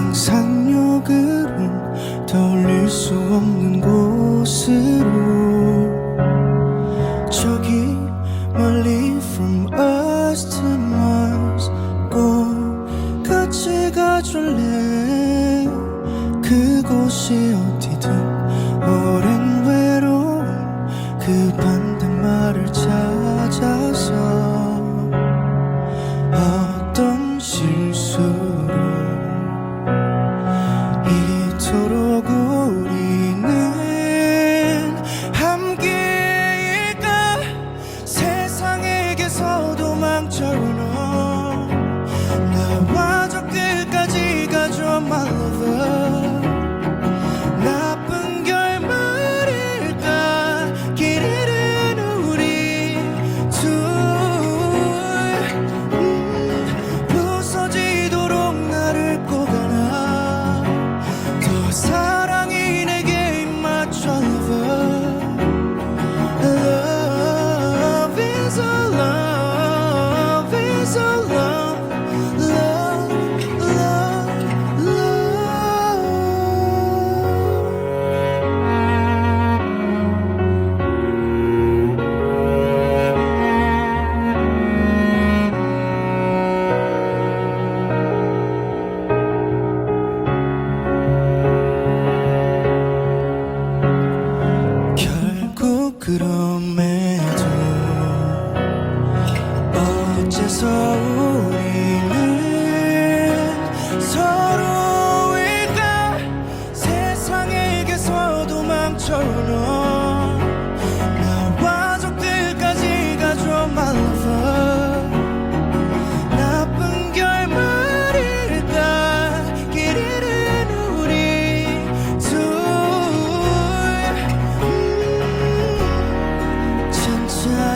상상력으론 떠올릴 수 없는 곳으로. 저기 멀리 from us to Mars. 꼭 같이 가줄래? 그곳이 어디든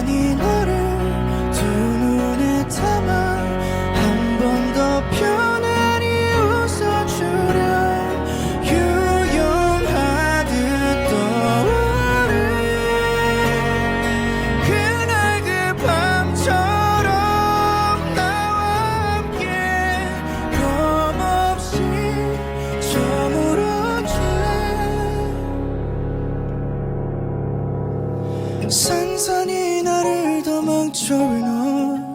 가만히 두 눈에 담아 한 번 더 편안히 웃어주려 유용하듯 떠오른 그날 그 밤처럼 나와 함께 겁없이 저물어줄래? 산산이 controlling on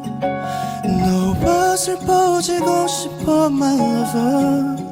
너와 슬퍼지고 싶어 my lover